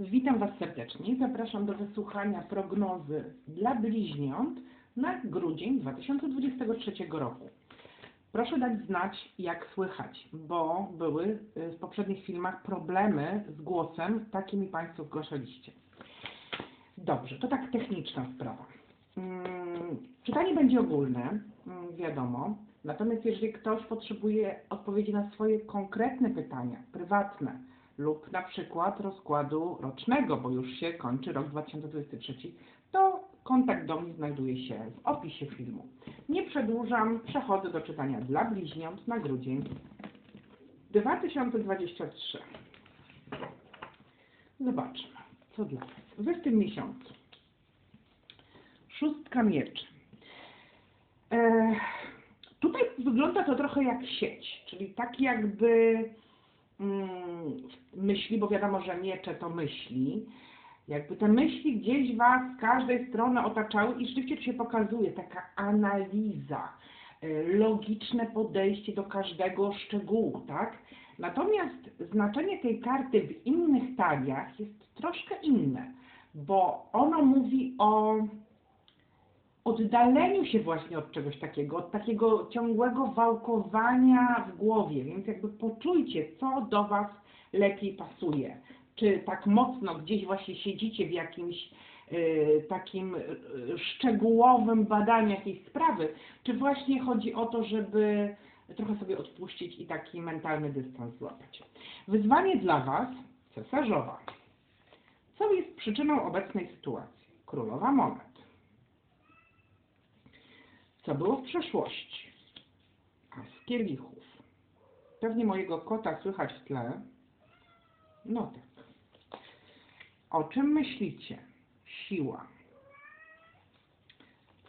Witam Was serdecznie zapraszam do wysłuchania prognozy dla bliźniąt na grudzień 2023 roku. Proszę dać znać, jak słychać, bo były y, w poprzednich filmach problemy z głosem, takie mi Państwo zgłaszaliście. Dobrze, to tak techniczna sprawa. Mm, Czytanie będzie ogólne, mm, wiadomo, natomiast jeżeli ktoś potrzebuje odpowiedzi na swoje konkretne pytania, prywatne lub na przykład rozkładu rocznego, bo już się kończy rok 2023, to kontakt do mnie znajduje się w opisie filmu. Nie przedłużam, przechodzę do czytania dla bliźniąt na grudzień 2023. Zobaczmy, co dla Was. Wy w tym miesiącu. Szóstka mieczy. E, tutaj wygląda to trochę jak sieć, czyli tak jakby mm, myśli, bo wiadomo, że miecze to myśli, jakby te myśli gdzieś Was z każdej strony otaczały i rzeczywiście tu się pokazuje taka analiza, y, logiczne podejście do każdego szczegółu, tak? Natomiast znaczenie tej karty w innych taliach jest troszkę inne, bo ono mówi o oddaleniu się właśnie od czegoś takiego, od takiego ciągłego wałkowania w głowie, więc jakby poczujcie, co do Was lepiej pasuje. Czy tak mocno gdzieś właśnie siedzicie w jakimś y, takim y, szczegółowym badaniu jakiejś sprawy, czy właśnie chodzi o to, żeby trochę sobie odpuścić i taki mentalny dystans złapać. Wyzwanie dla Was, cesarzowa. Co jest przyczyną obecnej sytuacji? Królowa monet. Co było w przeszłości? As kielichów. Pewnie mojego kota słychać w tle. No tak. O czym myślicie? Siła.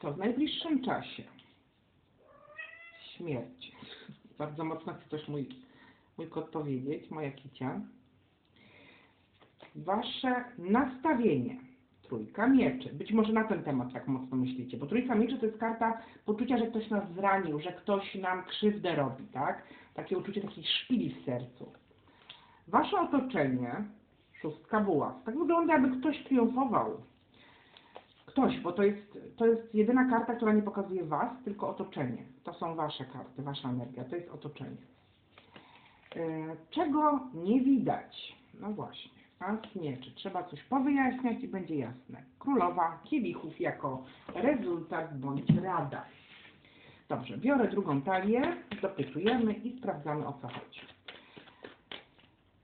Co w najbliższym czasie? Śmierć. Bardzo mocno chce coś mój, mój kot powiedzieć, moja kicia. Wasze nastawienie. Trójka mieczy. Być może na ten temat tak mocno myślicie, bo trójka mieczy to jest karta poczucia, że ktoś nas zranił, że ktoś nam krzywdę robi, tak? Takie uczucie takiej szpili w sercu. Wasze otoczenie, szóstka buław. Tak wygląda, jakby ktoś triumfował. Ktoś, bo to jest, to jest jedyna karta, która nie pokazuje Was, tylko otoczenie. To są Wasze karty, Wasza energia, to jest otoczenie. E, Czego nie widać? No właśnie, As mieczy. Trzeba coś powyjaśniać i będzie jasne. Królowa kielichów jako rezultat bądź rada. Dobrze, biorę drugą talię, dopytujemy i sprawdzamy o co chodzi.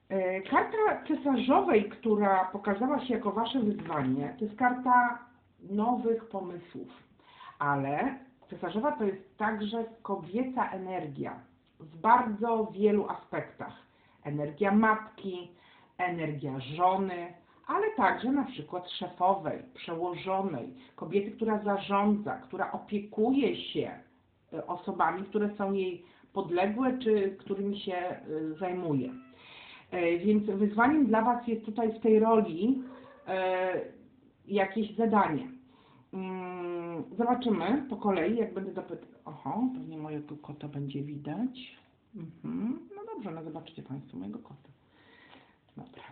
E, Karta cesarzowej, która pokazała się jako Wasze wyzwanie, to jest karta nowych pomysłów, ale cesarzowa to jest także kobieca energia w bardzo wielu aspektach. Energia matki, energia żony, ale także na przykład szefowej, przełożonej, kobiety, która zarządza, która opiekuje się e, osobami, które są jej podległe, czy którymi się e, zajmuje. E, Więc wyzwaniem dla Was jest tutaj w tej roli jakieś zadanie. Mm, Zobaczymy po kolei, jak będę dopytać. Oho, pewnie mojego kota będzie widać. Mhm. No dobrze, no zobaczycie Państwo mojego kota. Dobra.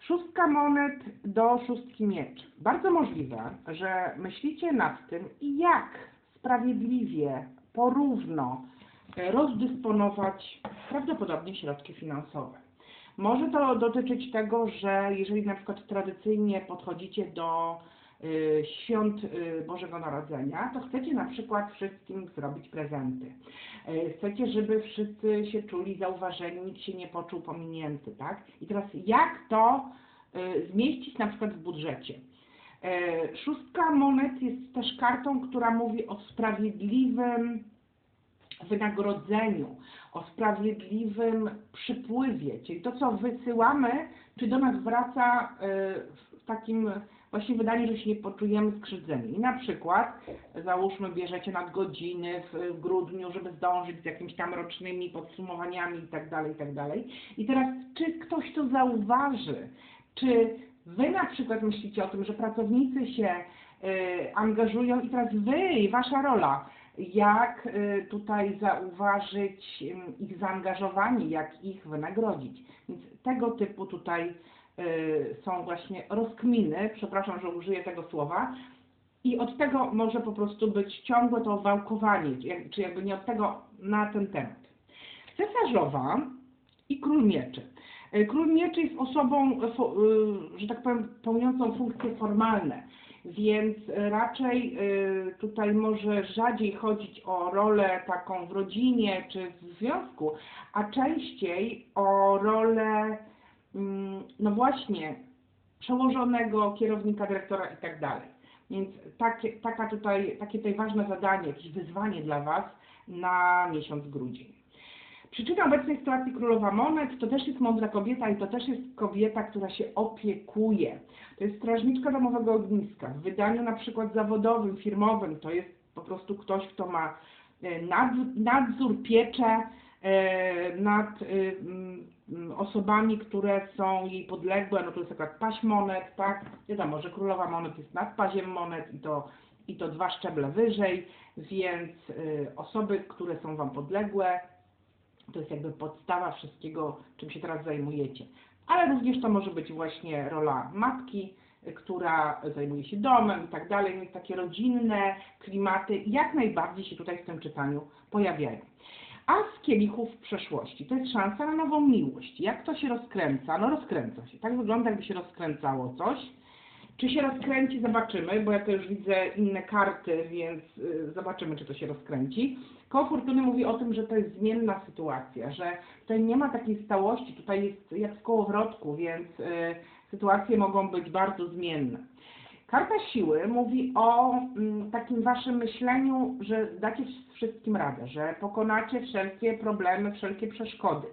Szóstka monet do szóstki mieczy. Bardzo możliwe, że myślicie nad tym, jak sprawiedliwie, porówno e, rozdysponować prawdopodobnie środki finansowe. Może to dotyczyć tego, że jeżeli na przykład tradycyjnie podchodzicie do świąt y, Bożego Narodzenia, to chcecie na przykład wszystkim zrobić prezenty. Y, Chcecie, żeby wszyscy się czuli zauważeni, nikt się nie poczuł pominięty, tak? I teraz jak to y, zmieścić na przykład w budżecie? Y, Szóstka monet jest też kartą, która mówi o sprawiedliwym wynagrodzeniu, o sprawiedliwym przypływie, czyli to, co wysyłamy, czy do nas wraca y, w takim właśnie wydaniu, że się nie poczujemy skrzywdzeni. I na przykład, załóżmy, bierzecie nadgodziny w, w grudniu, żeby zdążyć z jakimiś tam rocznymi podsumowaniami i tak dalej, i tak. I teraz, czy ktoś to zauważy? Czy Wy na przykład myślicie o tym, że pracownicy się y, angażują i teraz Wy, Wasza rola, jak y, tutaj zauważyć ym, ich zaangażowanie, jak ich wynagrodzić. Więc tego typu tutaj y, są właśnie rozkminy, przepraszam, że użyję tego słowa, i od tego może po prostu być ciągłe to wałkowanie, czy jak- czy jakby nie od tego na ten temat. Cesarzowa i król mieczy. Y, Król mieczy jest osobą, y, y, że tak powiem, pełniącą funkcje formalne, więc y, raczej y, tutaj może rzadziej chodzić o rolę taką w rodzinie czy w związku, a częściej o rolę, no właśnie, przełożonego, kierownika, dyrektora i tak dalej. Więc takie, taka tutaj, takie tutaj ważne zadanie, jakieś wyzwanie dla Was na miesiąc grudzień. Przyczyna obecnej sytuacji królowa monet to też jest mądra kobieta i to też jest kobieta, która się opiekuje. To jest strażniczka domowego ogniska. W wydaniu na przykład zawodowym, firmowym to jest po prostu ktoś, kto ma e, nadzór, nadzór pieczę e, nad mm, mm, osobami, które są jej podległe, no to jest akurat paź monet, tak? Wiadomo, że królowa monet jest nad paziem monet i to, i to dwa szczeble wyżej, więc e, osoby, które są Wam podległe, to jest jakby podstawa wszystkiego, czym się teraz zajmujecie. Ale również to może być właśnie rola matki, y, która zajmuje się domem i tak dalej, więc takie rodzinne klimaty jak najbardziej się tutaj w tym czytaniu pojawiają. A z kielichów przeszłości to jest szansa na nową miłość. Jak to się rozkręca? No rozkręca się. Tak wygląda, jakby się rozkręcało coś. Czy się rozkręci, zobaczymy, bo ja to już widzę inne karty, więc y, zobaczymy, czy to się rozkręci. Koło Fortuny mówi o tym, że to jest zmienna sytuacja, że tutaj nie ma takiej stałości, tutaj jest jak w kołowrotku, więc y, sytuacje mogą być bardzo zmienne. Karta siły mówi o mm, takim waszym myśleniu, że dacie wszystkim radę, że pokonacie wszelkie problemy, wszelkie przeszkody,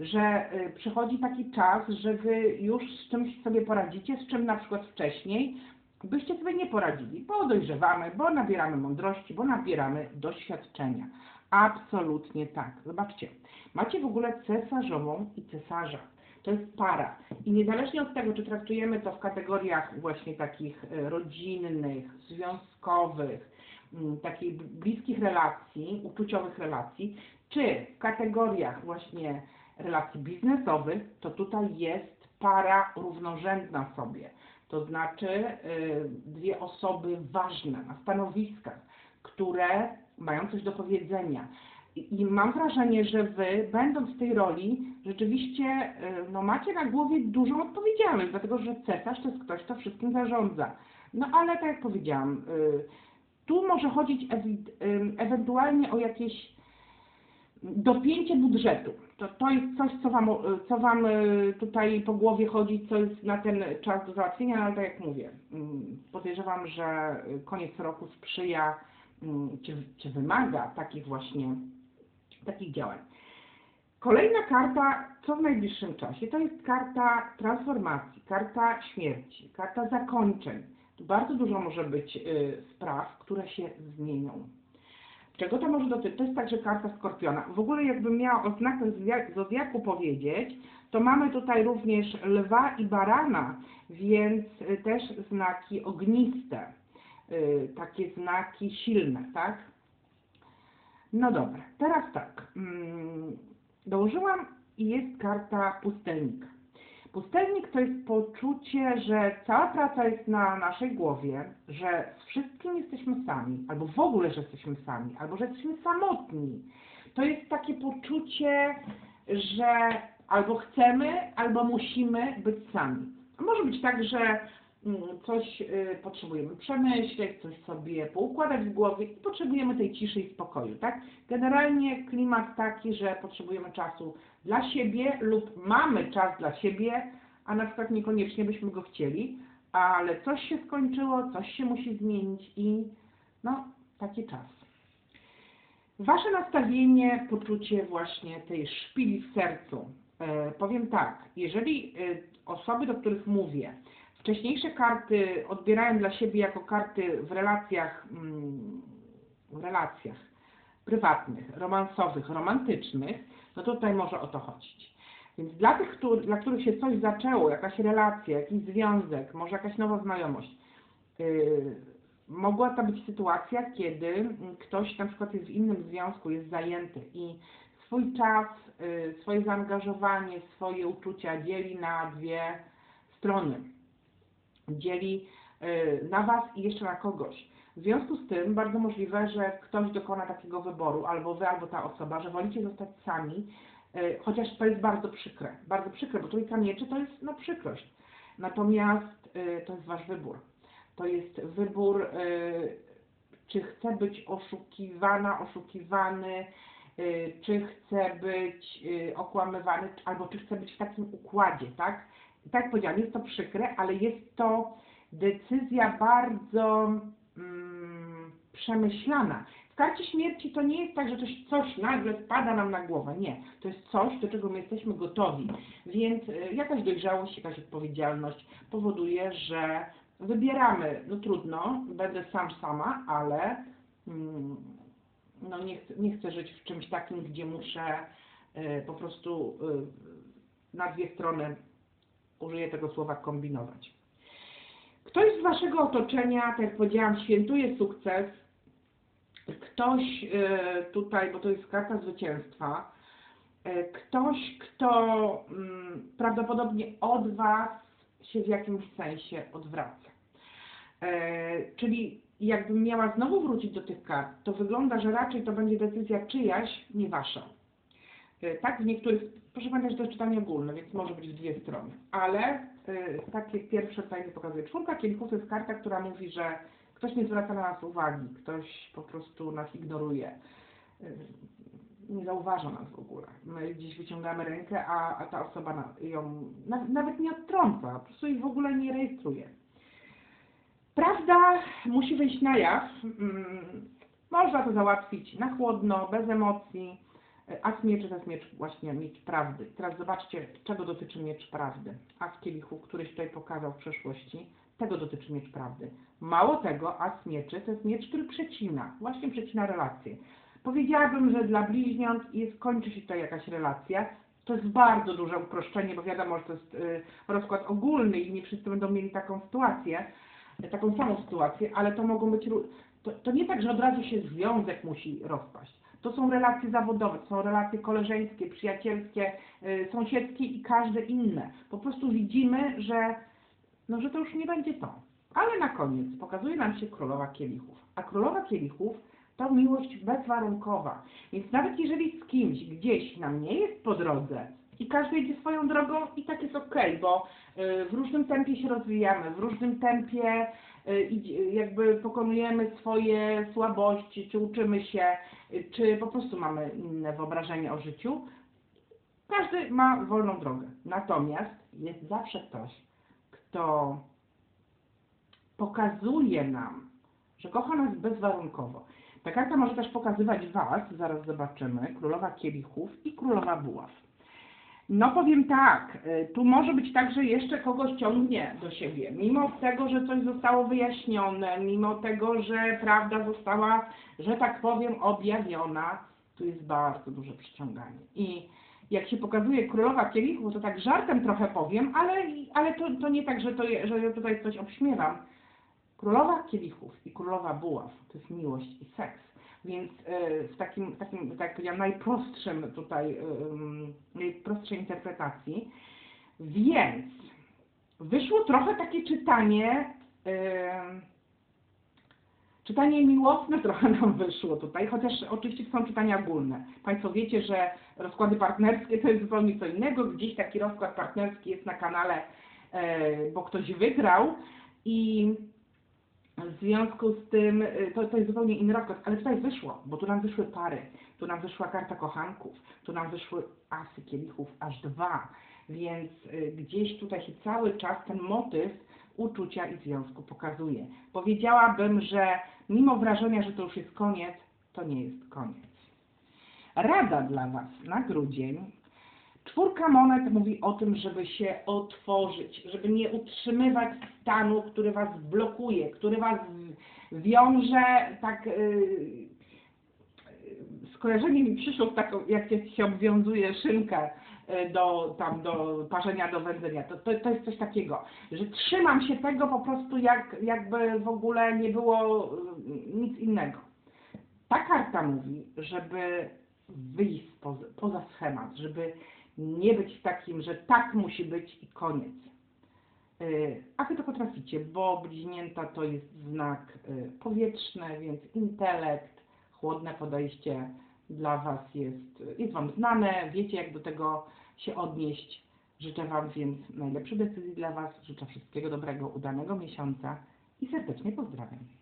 że y, przychodzi taki czas, że wy już z czymś sobie poradzicie, z czym na przykład wcześniej byście sobie nie poradzili, bo dojrzewamy, bo nabieramy mądrości, bo nabieramy doświadczenia. Absolutnie tak. Zobaczcie, macie w ogóle cesarzową i cesarza. To jest para. I niezależnie od tego, czy traktujemy to w kategoriach właśnie takich e, rodzinnych, związkowych, mm, takich bliskich relacji, uczuciowych relacji, czy w kategoriach właśnie relacji biznesowych, to tutaj jest para równorzędna sobie. To znaczy y, dwie osoby ważne na stanowiskach, które mają coś do powiedzenia. I mam wrażenie, że Wy, będąc w tej roli, rzeczywiście y, no, macie na głowie dużą odpowiedzialność, dlatego że cesarz to jest ktoś, kto wszystkim zarządza. No ale tak jak powiedziałam, y, tu może chodzić y, ewentualnie o jakieś dopięcie budżetu. To, to jest coś, co wam, co wam tutaj po głowie chodzi, co jest na ten czas do załatwienia, no ale tak jak mówię, mm, podejrzewam, że koniec roku sprzyja, mm, czy, czy wymaga takich właśnie, takich działań. Kolejna karta, co w najbliższym czasie, to jest karta transformacji, karta śmierci, karta zakończeń. Tu bardzo dużo może być y, spraw, które się zmienią. Czego to może dotyczyć? To jest także karta Skorpiona. W ogóle jakbym miała o znakach zodiaku- powiedzieć, to mamy tutaj również lwa i barana, więc y, też znaki ogniste, y, takie znaki silne, tak? No dobra, teraz tak. mm, Dołożyłam i jest karta pustelnika. Pustelnik to jest poczucie, że cała praca jest na naszej głowie, że z wszystkim jesteśmy sami, albo w ogóle, że jesteśmy sami, albo że jesteśmy samotni. To jest takie poczucie, że albo chcemy, albo musimy być sami. Może być tak, że coś y, potrzebujemy przemyśleć, coś sobie poukładać w głowie i potrzebujemy tej ciszy i spokoju, tak? Generalnie klimat taki, że potrzebujemy czasu dla siebie lub mamy czas dla siebie, a na przykład niekoniecznie byśmy go chcieli, ale coś się skończyło, coś się musi zmienić i no, taki czas. Wasze nastawienie, poczucie właśnie tej szpili w sercu. E, powiem tak, jeżeli e, osoby, do których mówię, wcześniejsze karty odbierają dla siebie jako karty w relacjach, mm, w relacjach prywatnych, romansowych, romantycznych, no tutaj może o to chodzić. Więc dla tych, którzy, dla których się coś zaczęło, jakaś relacja, jakiś związek, może jakaś nowa znajomość, yy, mogła to być sytuacja, kiedy ktoś na przykład jest w innym związku, jest zajęty i swój czas, yy, swoje zaangażowanie, swoje uczucia dzieli na dwie strony, dzieli y, na Was i jeszcze na kogoś. W związku z tym bardzo możliwe, że ktoś dokona takiego wyboru, albo Wy, albo ta osoba, że wolicie zostać sami, y, chociaż to jest bardzo przykre, bardzo przykre, bo trójka mieczy to jest no przykrość. Natomiast y, to jest Wasz wybór. To jest wybór, czy chce być oszukiwana, oszukiwany, czy chce być okłamywany, albo czy chce być w takim układzie, tak? Tak jak powiedziałam, jest to przykre, ale jest to decyzja bardzo mm, przemyślana. W karcie śmierci to nie jest tak, że coś, coś nagle spada nam na głowę. Nie. To jest coś, do czego my jesteśmy gotowi. Więc y, jakaś dojrzałość, jakaś odpowiedzialność powoduje, że wybieramy. No trudno, będę sam sama, ale mm, no nie, nie chcę żyć w czymś takim, gdzie muszę y, po prostu y, na dwie strony, użyję tego słowa, kombinować. Ktoś z Waszego otoczenia, tak jak powiedziałam, świętuje sukces. Ktoś e, tutaj, bo to jest karta zwycięstwa, e, ktoś, kto mm, prawdopodobnie od Was się w jakimś sensie odwraca. E, Czyli jakbym miała znowu wrócić do tych kart, to wygląda, że raczej to będzie decyzja czyjaś, nie Wasza. Tak, w niektórych, proszę pamiętać, że to jest czytanie ogólne, więc może być w dwie strony, ale y, takie pierwsze mi pokazuje. Czwórka kielichów to jest karta, która mówi, że ktoś nie zwraca na nas uwagi, ktoś po prostu nas ignoruje, y, nie zauważa nas w ogóle. My gdzieś wyciągamy rękę, a, a ta osoba na, ją na, nawet nie odtrąca, po prostu jej w ogóle nie rejestruje. Prawda musi wyjść na jaw. Mm, Można to załatwić na chłodno, bez emocji. As mieczy to jest miecz właśnie miecz prawdy. Teraz zobaczcie, czego dotyczy miecz prawdy. As kielichów, któryś tutaj pokazał w przeszłości, tego dotyczy miecz prawdy. Mało tego, as mieczy to jest miecz, który przecina, właśnie przecina relacje. Powiedziałabym, że dla bliźniąt jest, kończy się tutaj jakaś relacja. To jest bardzo duże uproszczenie, bo wiadomo, że to jest y, rozkład ogólny i nie wszyscy będą mieli taką sytuację, taką samą sytuację, ale to mogą być, to, to nie tak, że od razu się związek musi rozpaść. To są relacje zawodowe, to są relacje koleżeńskie, przyjacielskie, y, sąsiedzkie i każde inne. Po prostu widzimy, że, no, że to już nie będzie to. Ale na koniec pokazuje nam się królowa kielichów. A królowa kielichów to miłość bezwarunkowa. Więc nawet jeżeli z kimś gdzieś nam nie jest po drodze i każdy idzie swoją drogą i tak jest okej, bo y, w różnym tempie się rozwijamy, w różnym tempie jakby pokonujemy swoje słabości, czy uczymy się, y, czy po prostu mamy inne wyobrażenie o życiu. Każdy ma wolną drogę. Natomiast jest zawsze ktoś, kto pokazuje nam, że kocha nas bezwarunkowo. Ta karta może też pokazywać Was, zaraz zobaczymy, królowa kielichów i królowa buław. No powiem tak, y, tu może być tak, że jeszcze kogoś ciągnie do siebie, mimo tego, że coś zostało wyjaśnione, mimo tego, że prawda została, że tak powiem, objawiona, tu jest bardzo duże przyciąganie. I jak się pokazuje królowa kielichów, to tak żartem trochę powiem, ale, ale to, to nie tak, że, to, że ja tutaj coś obśmiewam. Królowa kielichów i królowa buław to jest miłość i seks. Więc e, w takim, takim tak powiedziałam, najprostszym tutaj, em, najprostszej interpretacji. Więc wyszło trochę takie czytanie, em, czytanie miłosne trochę nam wyszło tutaj, chociaż oczywiście są czytania ogólne. Państwo wiecie, że rozkłady partnerskie to jest zupełnie co innego. Gdzieś taki rozkład partnerski jest na kanale, e, bo ktoś wygrał i w związku z tym y, to, to jest zupełnie inny rozkład, ale tutaj wyszło, bo tu nam wyszły pary, tu nam wyszła karta kochanków, tu nam wyszły asy kielichów, aż dwa, więc y, gdzieś tutaj się cały czas ten motyw uczucia i związku pokazuje. Powiedziałabym, że mimo wrażenia, że to już jest koniec, to nie jest koniec. Rada dla Was na grudzień. Czwórka monet mówi o tym, żeby się otworzyć, żeby nie utrzymywać stanu, który Was blokuje, który Was wiąże, tak yy, skojarzenie mi przyszło taką, jak się, obwiązuje szynkę yy, do, tam, do parzenia, do wędzenia. To, to, to jest coś takiego, że trzymam się tego po prostu jak, jakby w ogóle nie było yy, nic innego. Ta karta mówi, żeby wyjść poza schemat, żeby nie być takim, że tak musi być i koniec. Y, A Wy to potraficie, bo bliźnięta to jest znak y, powietrzny, więc intelekt, chłodne podejście dla Was jest, jest Wam znane, wiecie jak do tego się odnieść. Życzę Wam więc najlepszych decyzji dla Was, życzę wszystkiego dobrego, udanego miesiąca i serdecznie pozdrawiam.